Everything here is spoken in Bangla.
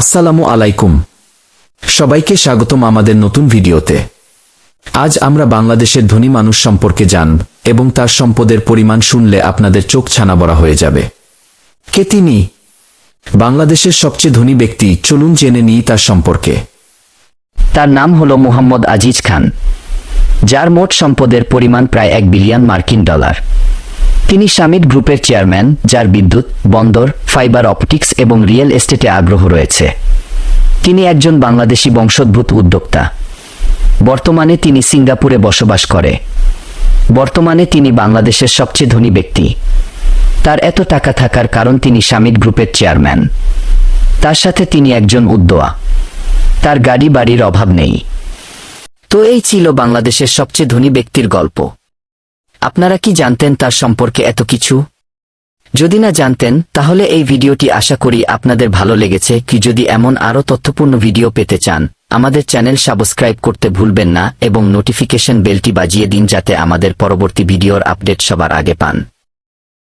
আসসালামু আলাইকুম। সবাইকে স্বাগতম আমাদের নতুন ভিডিওতে। আজ আমরা বাংলাদেশের ধনী মানুষ সম্পর্কে জানব এবং তার সম্পদের পরিমাণ শুনলে আপনাদের চোখ ছানাবড়া হয়ে যাবে। কে তিনি? বাংলাদেশের সবচেয়ে ধনী ব্যক্তি, চলুন জেনে নিই তার সম্পর্কে। তার নাম হল মোহাম্মদ আজিজ খান, যার মোট সম্পদের পরিমাণ প্রায় এক বিলিয়ন মার্কিন ডলার। তিনি সামিট গ্রুপের চেয়ারম্যান, যার বিদ্যুৎ, বন্দর, ফাইবার অপটিক্স এবং রিয়েল এস্টেটে আগ্রহ রয়েছে। তিনি একজন বাংলাদেশি বংশোদ্ভূত উদ্যোক্তা। বর্তমানে তিনি সিঙ্গাপুরে বসবাস করে। বর্তমানে তিনি বাংলাদেশের সবচেয়ে ধনী ব্যক্তি। তার এত টাকা থাকার কারণ তিনি সামিট গ্রুপের চেয়ারম্যান। তার সাথে তিনি একজন উদ্যোয়া। তার গাড়ি বাড়ির অভাব নেই। তো এই ছিল বাংলাদেশের সবচেয়ে ধনী ব্যক্তির গল্প। আপনারা কি জানতেন তার সম্পর্কে এত কিছু? যদি না জানতেন, তাহলে এই ভিডিওটি আশা করি আপনাদের ভালো লেগেছে। কি যদি এমন আরও তথ্যপূর্ণ ভিডিও পেতে চান, আমাদের চ্যানেল সাবস্ক্রাইব করতে ভুলবেন না এবং নোটিফিকেশন বেলটি বাজিয়ে দিন যাতে আমাদের পরবর্তী ভিডিওর আপডেট সবার আগে পান।